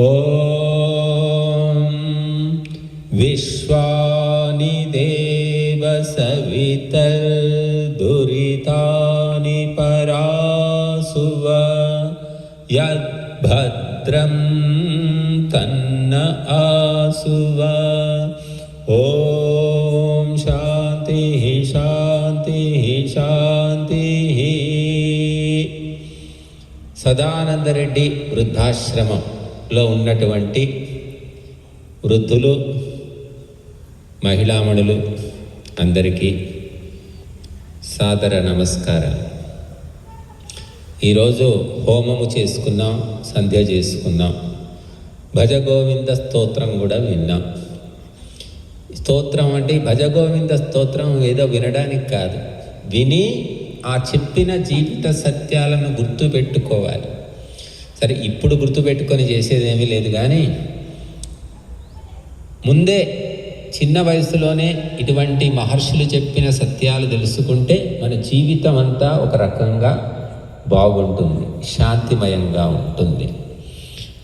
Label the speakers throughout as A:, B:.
A: ॐ विश्वानि देव सवितर्दुरितानि परासुव यद्भद्रं तन्न आसुव ॐ शान्तिः शान्तिः शान्तिः सदानन्दरेड्डि वृद्धाश्रमम् లో ఉన్నటువంటి వృద్ధులు మహిళామణులు అందరికీ సాదర నమస్కారాలు. ఈరోజు హోమము చేసుకున్నాం సంధ్య చేసుకున్నాం. భజగోవింద స్తోత్రం కూడా విన్నాం. స్తోత్రం అంటే భజగోవింద స్తోత్రం ఏదో వినడానికి కాదు. విని ఆ చెప్పిన జీవిత సత్యాలను గుర్తుపెట్టుకోవాలి. సరే ఇప్పుడు గుర్తుపెట్టుకొని చేసేదేమీ లేదు కానీ ముందే చిన్న వయసులోనే ఇటువంటి మహర్షులు చెప్పిన సత్యాలు తెలుసుకుంటే మన జీవితం అంతా ఒక రకంగా బాగుంటుంది శాంతిమయంగా ఉంటుంది.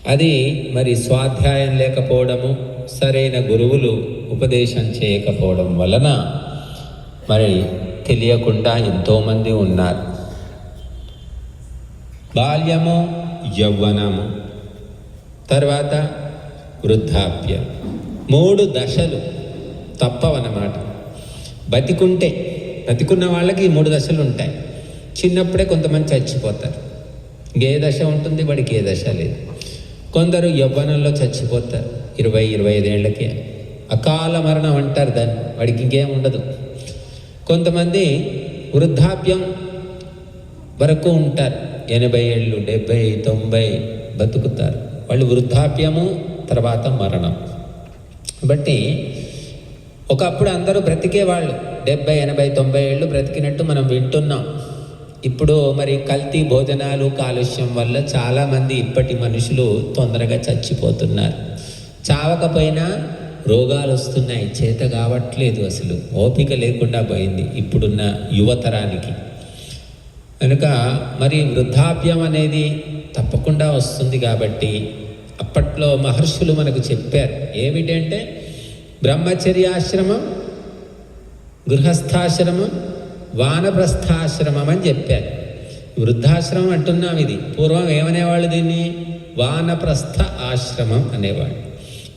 A: అది మరి స్వాధ్యాయం లేకపోవడము సరైన గురువులు ఉపదేశం చేయకపోవడం వలన మరి తెలియకుండా ఎంతోమంది ఉన్నారు. బాల్యము యవ్వనము. తర్వాత వృద్ధాప్యం. మూడు దశలు తప్పవన్నమాట. బతికుంటే బతికున్న వాళ్ళకి ఈ మూడు దశలు ఉంటాయి. చిన్నప్పుడే కొంతమంది చచ్చిపోతారు. ఏ దశ ఉంటుంది వాడికి ఏ దశ లేదు. కొందరు యవ్వనంలో చచ్చిపోతారు. ఇరవై ఇరవై ఐదేళ్ళకే అకాల మరణం అంటారు దాన్ని. వాడికి ఇంకేం ఉండదు. కొంతమంది వృద్ధాప్యం వరకు ఉంటారు. ఎనభై ఏళ్ళు డెబ్భై తొంభై బతుకుతారు. వాళ్ళు వృద్ధాప్యము తర్వాత మరణం. బట్టి ఒకప్పుడు అందరూ బ్రతికే వాళ్ళు డెబ్బై ఎనభై తొంభై ఏళ్ళు బ్రతికినట్టు మనం వింటున్నాం. ఇప్పుడు మరి కల్తీ భోజనాలు కాలుష్యం వల్ల చాలామంది ఇప్పటి మనుషులు తొందరగా చచ్చిపోతున్నారు. చావకపోయినా రోగాలు వస్తున్నాయి. చేత కావట్లేదు అసలు. ఓపిక లేకుండా పోయింది. ఇప్పుడున్న యువతరానికి. కనుక మరి వృద్ధాప్యం అనేది తప్పకుండా వస్తుంది కాబట్టి అప్పట్లో మహర్షులు మనకు చెప్పారు. ఏమిటంటే బ్రహ్మచర్యాశ్రమం గృహస్థాశ్రమం వానప్రస్థాశ్రమం అని చెప్పారు. వృద్ధాశ్రమం అంటున్నాం ఇది. పూర్వం ఏమనేవాళ్ళు దీన్ని? వానప్రస్థ ఆశ్రమం అనేవాళ్ళు.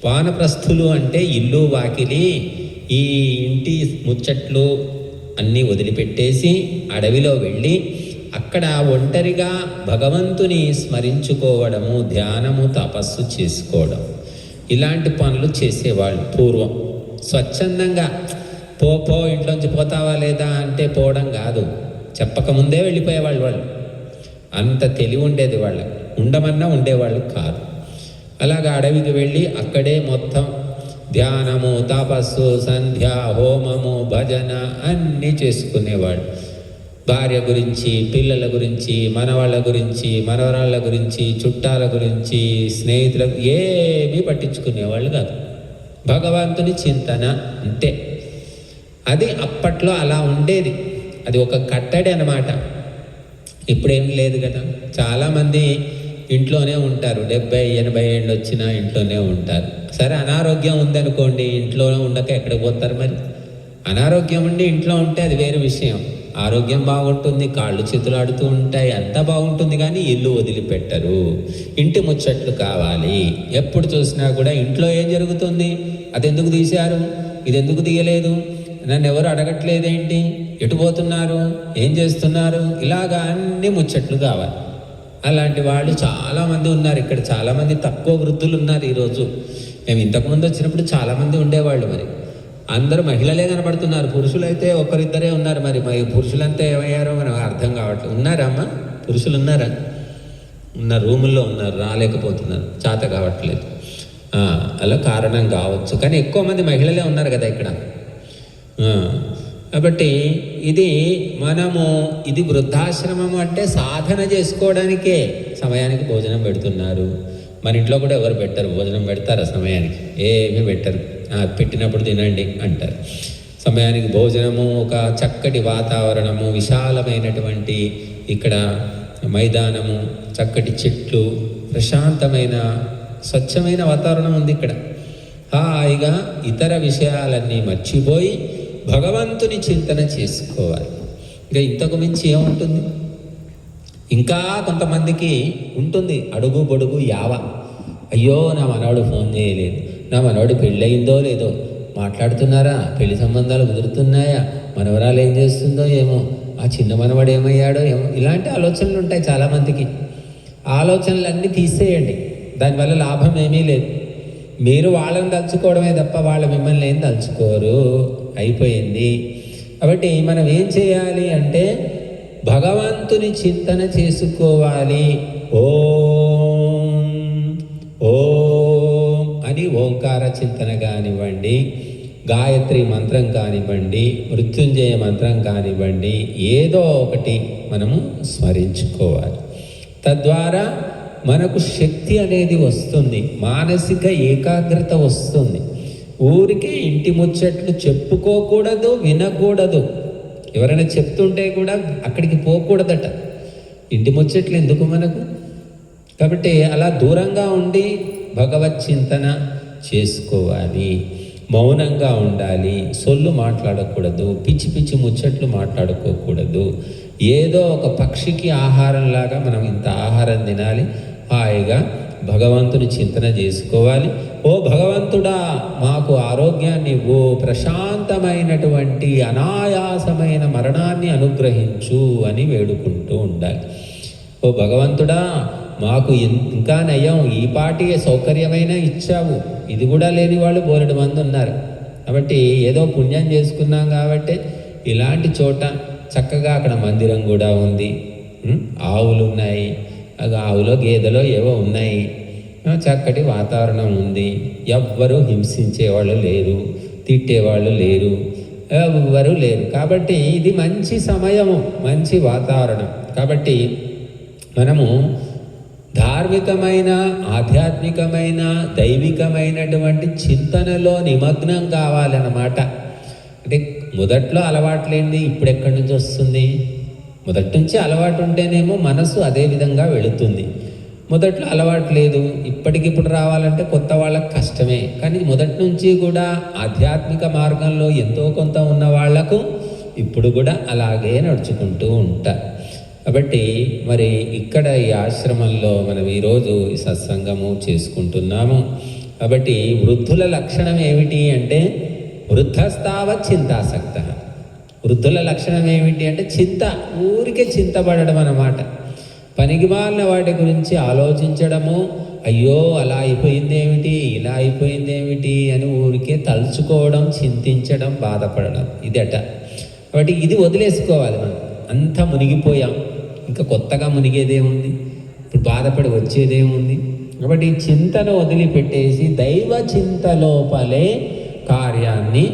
A: వానప్రస్థులు అంటే ఇల్లు వాకిలి ఈ ఇంటి ముచ్చట్లు అన్నీ వదిలిపెట్టేసి అడవిలో వెళ్ళి అక్కడ ఒంటరిగా భగవంతుని స్మరించుకోవడము ధ్యానము తపస్సు చేసుకోవడం. ఇలాంటి పనులు చేసేవాళ్ళు పూర్వం. స్వచ్ఛందంగా పో పో ఇంట్లోంచి పోతావా లేదా అంటే పోవడం కాదు. చెప్పకముందే వెళ్ళిపోయేవాళ్ళు వాళ్ళు. అంత తెలివి ఉండేది వాళ్ళకి. ఉండమన్నా ఉండేవాళ్ళు కాదు. అలాగా అడవికి వెళ్ళి అక్కడే మొత్తం ధ్యానము తపస్సు సంధ్య హోమము భజన అన్నీ చేసుకునేవాళ్ళు. భార్య గురించి పిల్లల గురించి మనవాళ్ళ గురించి మనవరాళ్ళ గురించి చుట్టాల గురించి స్నేహితుల ఏమీ పట్టించుకునేవాళ్ళు కాదు. భగవంతుని చింతన అంతే. అది అప్పట్లో అలా ఉండేది. అది ఒక కట్టడి అనమాట ఇప్పుడేం లేదు కదా. చాలామంది ఇంట్లోనే ఉంటారు. డెబ్బై ఎనభై ఏళ్ళు వచ్చినా ఇంట్లోనే ఉంటారు. సరే అనారోగ్యం ఉందనుకోండి ఇంట్లోనే ఉండక ఎక్కడికి పోతారు మరి? అనారోగ్యం ఉండి ఇంట్లో ఉంటే అది వేరే విషయం. ఆరోగ్యం బాగుంటుంది కాళ్ళు చేతులు ఆడుతూ ఉంటాయి అంతా బాగుంటుంది కానీ ఇల్లు వదిలిపెట్టరు. ఇంటి ముచ్చట్లు కావాలి. ఎప్పుడు చూసినా కూడా ఇంట్లో ఏం జరుగుతుంది? అది ఎందుకు తీశారు? ఇది ఎందుకు తీయలేదు? నన్ను ఎవరు అడగట్లేదేంటి? ఎటు పోతున్నారు? ఏం చేస్తున్నారు? ఇలాగా అన్ని ముచ్చట్లు కావాలి. అలాంటి వాళ్ళు చాలామంది ఉన్నారు ఇక్కడ. చాలామంది తక్కువ వృద్ధులు ఉన్నారు ఈరోజు. మేము ఇంతకుముందు వచ్చినప్పుడు చాలామంది ఉండేవాళ్ళు మరి. అందరూ మహిళలే కనబడుతున్నారు. పురుషులైతే ఒకరిద్దరే ఉన్నారు మరి. మరి పురుషులంతా ఏమయ్యారో మనం అర్థం కావట్లేదు. ఉన్నారా అమ్మా? పురుషులు ఉన్నారా? ఉన్న రూముల్లో ఉన్నారు రాలేకపోతున్నారు. చేత కావట్లేదు. అలా కారణం కావచ్చు. కానీ ఎక్కువ మంది మహిళలే ఉన్నారు కదా ఇక్కడ. కాబట్టి ఇది మనము ఇది వృద్ధాశ్రమం అంటే సాధన చేసుకోవడానికే సమయానికి భోజనం పెడుతున్నారు. మన ఇంట్లో కూడా ఎవరు పెట్టరు. భోజనం పెడతారా సమయానికి? ఏమీ పెట్టరు. పెట్టినప్పుడు తినండి అంటారు. సమయానికి భోజనము ఒక చక్కటి వాతావరణము విశాలమైనటువంటి ఇక్కడ మైదానము చక్కటి చెట్లు ప్రశాంతమైన స్వచ్ఛమైన వాతావరణం ఉంది ఇక్కడ. హాయిగా ఇతర విషయాలన్నీ మర్చిపోయి భగవంతుని చింతన చేసుకోవాలి. ఇక ఇంతకు మించి ఏముంటుంది? ఇంకా కొంతమందికి ఉంటుంది అడుగు బొడుగు యావ. అయ్యో నా మనవాడు ఫోన్ చేయలేదు. నా మనవాడు పెళ్ళయిందో లేదో మాట్లాడుతున్నారా? పెళ్ళి సంబంధాలు కుదురుతున్నాయా మనవరాలు ఏం చేస్తుందో ఏమో? ఆ చిన్న మనవాడు ఏమయ్యాడో ఏమో? ఇలాంటి ఆలోచనలు ఉంటాయి చాలామందికి. ఆలోచనలన్నీ తీసేయండి. దానివల్ల లాభం ఏమీ లేదు. మీరు వాళ్ళని తలుచుకోవడమే తప్ప వాళ్ళ మిమ్మల్ని ఏం తలుచుకోరు. అయిపోయింది. కాబట్టి మనం ఏం చేయాలి అంటే భగవంతుని చింతన చేసుకోవాలి. ఓం ఓం. కానివ్వండి ఓంకార చింతన కానివ్వండి గాయత్రి మంత్రం కానివ్వండి మృత్యుంజయ మంత్రం కానివ్వండి ఏదో ఒకటి మనము స్మరించుకోవాలి. తద్వారా మనకు శక్తి అనేది వస్తుంది మానసిక ఏకాగ్రత వస్తుంది. ఊరికే ఇంటి ముచ్చట్లు చెప్పుకోకూడదు వినకూడదు. ఎవరైనా చెప్తుంటే కూడా అక్కడికి పోకూడదట. ఇంటి ముచ్చట్లు ఎందుకు మనకు? కాబట్టి అలా దూరంగా ఉండి భగవత్ చింతన చేసుకోవాలి. మౌనంగా ఉండాలి. సొల్లు మాట్లాడకూడదు. పిచ్చి పిచ్చి ముచ్చట్లు మాట్లాడుకోకూడదు. ఏదో ఒక పక్షికి ఆహారంలాగా మనం ఇంత ఆహారం తినాలి. హాయిగా భగవంతుని చింతన చేసుకోవాలి. ఓ భగవంతుడా మాకు ఆరోగ్యాన్ని ఓ ప్రశాంతమైనటువంటి అనాయాసమైన మరణాన్ని అనుగ్రహించు అని వేడుకుంటూ ఉండాలి. ఓ భగవంతుడా మాకు ఇంకా నయం ఈ పాటి సౌకర్యమైన ఇచ్చావు. ఇది కూడా లేని వాళ్ళు బోలెడు మంది ఉన్నారు. కాబట్టి ఏదో పుణ్యం చేసుకున్నాం కాబట్టి ఇలాంటి చోట చక్కగా అక్కడ మందిరం కూడా ఉంది. ఆవులు ఉన్నాయి. అది ఆవులో గేదెలో ఏవో ఉన్నాయి. చక్కటి వాతావరణం ఉంది. ఎవ్వరూ హింసించేవాళ్ళు లేరు. తిట్టేవాళ్ళు లేరు. ఎవ్వరూ లేరు. కాబట్టి ఇది మంచి సమయము మంచి వాతావరణం. కాబట్టి మనము ధార్మికమైన ఆధ్యాత్మికమైన దైవికమైనటువంటి చింతనలో నిమగ్నం కావాలన్నమాట. అంటే మొదట్లో అలవాట్లేంది ఇప్పుడు ఎక్కడి నుంచి వస్తుంది? మొదటి నుంచి అలవాటు ఉంటేనేమో మనసు అదే విధంగా వెళుతుంది. మొదట్లో అలవాటు లేదు ఇప్పటికిప్పుడు రావాలంటే కొత్త వాళ్ళకి కష్టమే. కానీ మొదటి నుంచి కూడా ఆధ్యాత్మిక మార్గంలో ఎంతో కొంత ఉన్న వాళ్ళకు ఇప్పుడు కూడా అలాగే నడుచుకుంటూ ఉంటారు కాబట్టి మరి ఇక్కడ ఈ ఆశ్రమంలో మనం ఈరోజు ఈ సత్సంగము చేసుకుంటున్నాము. కాబట్టి వృద్ధుల లక్షణం ఏమిటి అంటే వృద్ధస్తావ చింతాసక్త. వృద్ధుల లక్షణం ఏమిటి అంటే చింత ఊరికే చింతపడడం అన్నమాట. పనికిమాలిన వాటి గురించి ఆలోచించడము అయ్యో అలా అయిపోయింది ఏమిటి ఇలా అయిపోయింది ఏమిటి అని ఊరికే తలుచుకోవడం చింతించడం బాధపడడం ఇదట. కాబట్టి ఇది వదిలేసుకోవాలి మనం. అంతా మునిగిపోయాం. ఇంకా కొత్తగా మునిగేదేముంది ఇప్పుడు బాధపడి వచ్చేదేముంది కాబట్టి చింతను వదిలిపెట్టేసి దైవ చింత లోపలే కార్యాన్ని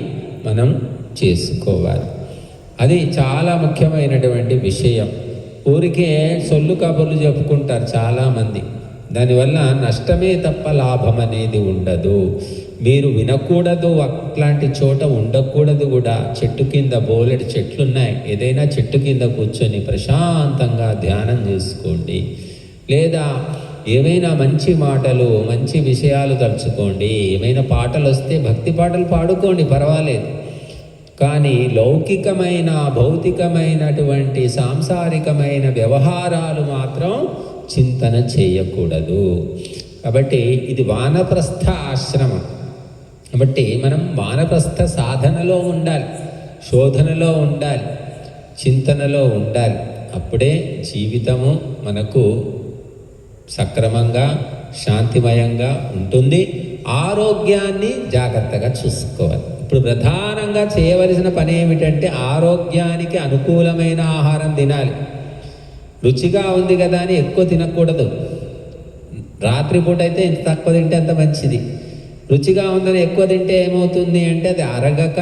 A: మనం చేసుకోవాలి. అది చాలా ముఖ్యమైనటువంటి విషయం. ఊరికే సొల్లు కబుర్లు చెప్పుకుంటారు చాలామంది. దానివల్ల నష్టమే తప్ప లాభం అనేది ఉండదు. మీరు వినకూడదు అట్లాంటి చోట ఉండకూడదు కూడా. చెట్టు కింద బోలెడు చెట్లున్నాయి. ఏదైనా చెట్టు కింద కూర్చొని ప్రశాంతంగా ధ్యానం చేసుకోండి. లేదా ఏమైనా మంచి మాటలు మంచి విషయాలు తలుచుకోండి. ఏమైనా పాటలు వస్తే భక్తి పాటలు పాడుకోండి పర్వాలేదు. కానీ లౌకికమైన భౌతికమైనటువంటి సాంసారికమైన వ్యవహారాలు మాత్రం చింతన చేయకూడదు. కాబట్టి ఇది వానప్రస్థ ఆశ్రమం. కాబట్టి మనం వానప్రస్థ సాధనలో ఉండాలి శోధనలో ఉండాలి చింతనలో ఉండాలి. అప్పుడే జీవితము మనకు సక్రమంగా శాంతిమయంగా ఉంటుంది. ఆరోగ్యాన్ని జాగ్రత్తగా చూసుకోవాలి. ఇప్పుడు ప్రధానంగా చేయవలసిన పని ఏమిటంటే ఆరోగ్యానికి అనుకూలమైన ఆహారం తినాలి. రుచిగా ఉంది కదా అని ఎక్కువ తినకూడదు. రాత్రిపూట అయితే ఎంత తక్కువ తింటే అంత మంచిది. రుచిగా ఉందని ఎక్కువ తింటే ఏమవుతుంది అంటే అది అరగక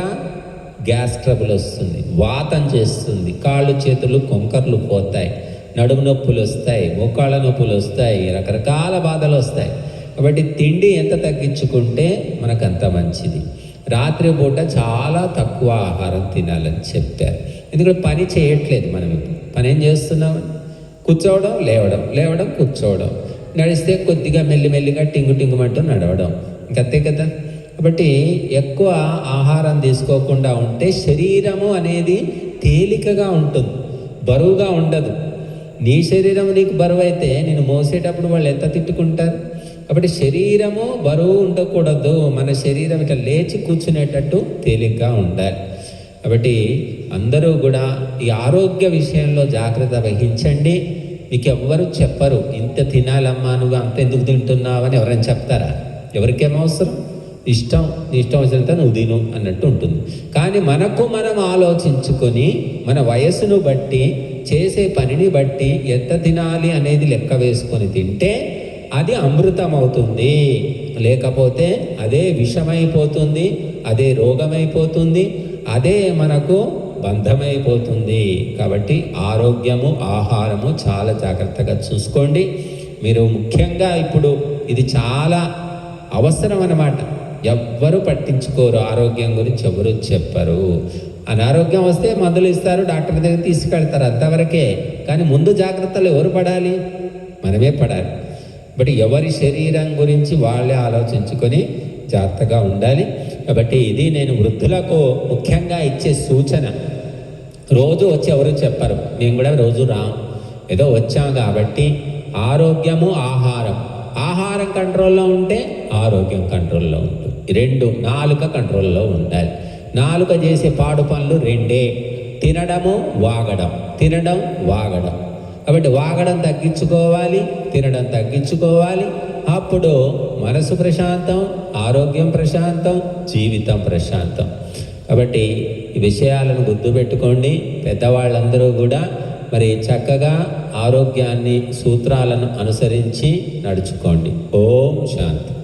A: గ్యాస్ ట్రబుల్ వస్తుంది. వాతం చేస్తుంది. కాళ్ళు చేతులు కొంకర్లు పోతాయి. నడుము నొప్పులు వస్తాయి. మోకాళ్ళ నొప్పులు వస్తాయి. రకరకాల బాధలు వస్తాయి. కాబట్టి తిండి ఎంత తగ్గించుకుంటే మనకంత మంచిది. రాత్రిపూట చాలా తక్కువ ఆహారం తినాలని చెప్పారు. ఎందుకంటే పని చేయట్లేదు మనం ఇప్పుడు. పని ఏం చేస్తున్నాం? కూర్చోవడం లేవడం లేవడం కూర్చోవడం. నడిస్తే కొద్దిగా మెల్లిమెల్లిగా టింగు టింగుమంటూ నడవడం. ఇంకంతే కదా? కాబట్టి ఎక్కువ ఆహారం తీసుకోకుండా ఉంటే శరీరము అనేది తేలికగా ఉంటుంది బరువుగా ఉండదు. నీ శరీరం నీకు బరువు అయితే నేను మోసేటప్పుడు వాళ్ళు ఎంత తిట్టుకుంటారు? కాబట్టి శరీరము బరువు ఉండకూడదు మన శరీరం ఇట్లా లేచి కూర్చునేటట్టు తేలిగ్గా ఉండాలి. కాబట్టి అందరూ కూడా ఈ ఆరోగ్య విషయంలో జాగ్రత్త వహించండి. మీకు ఎవ్వరు చెప్పరు ఇంత తినాలమ్మా నువ్వు అంత ఎందుకు తింటున్నావు అని ఎవరైనా చెప్తారా? ఎవరికేం అవసరం? ఇష్టం నీ ఇష్టం వచ్చినంత నువ్వు తిను అన్నట్టు ఉంటుంది. కానీ మనకు మనం ఆలోచించుకొని మన వయస్సును బట్టి చేసే పనిని బట్టి ఎంత తినాలి అనేది లెక్క వేసుకొని తింటే అది అమృతం అవుతుంది లేకపోతే అదే విషమైపోతుంది అదే రోగమైపోతుంది అదే మనకు బంధమైపోతుంది. కాబట్టి ఆరోగ్యము ఆహారము చాలా జాగ్రత్తగా చూసుకోండి. మీరు ముఖ్యంగా ఇప్పుడు ఇది చాలా అవసరం అన్నమాట ఎవ్వరు పట్టించుకోరు ఆరోగ్యం గురించి ఎవరు చెప్పరు. అనారోగ్యం వస్తే మందులు ఇస్తారు డాక్టర్ దగ్గర తీసుకెళ్తారు అంతవరకే. కానీ ముందు జాగ్రత్తలు ఎవరు పడాలి? మనమే పడాలి. బట్ ఎవరి శరీరం గురించి వాళ్ళే ఆలోచించుకొని జాగ్రత్తగా ఉండాలి. కాబట్టి ఇది నేను వృద్ధులకు ముఖ్యంగా ఇచ్చే సూచన. రోజు వచ్చి ఎవరు చెప్పరు. మేము కూడా రోజు రాం. ఏదో వచ్చాం కాబట్టి ఆరోగ్యము ఆహారం. ఆహారం కంట్రోల్లో ఉంటే ఆరోగ్యం కంట్రోల్లో ఉంటుంది రెండు నాలుక కంట్రోల్లో ఉండాలి. నాలుక చేసే పాడు పనులు రెండే. తినడము వాగడం. తినడం వాగడం. కాబట్టి వాగడం తగ్గించుకోవాలి తినడం తగ్గించుకోవాలి. అప్పుడు మనసు ప్రశాంతం ఆరోగ్యం ప్రశాంతం జీవితం ప్రశాంతం. కాబట్టి ఈ విషయాలను గుర్తుపెట్టుకోండి పెద్దవాళ్ళందరూ కూడా మరి చక్కగా ఆరోగ్యాన్ని సూత్రాలను అనుసరించి నడుచుకోండి. ఓం శాంతి.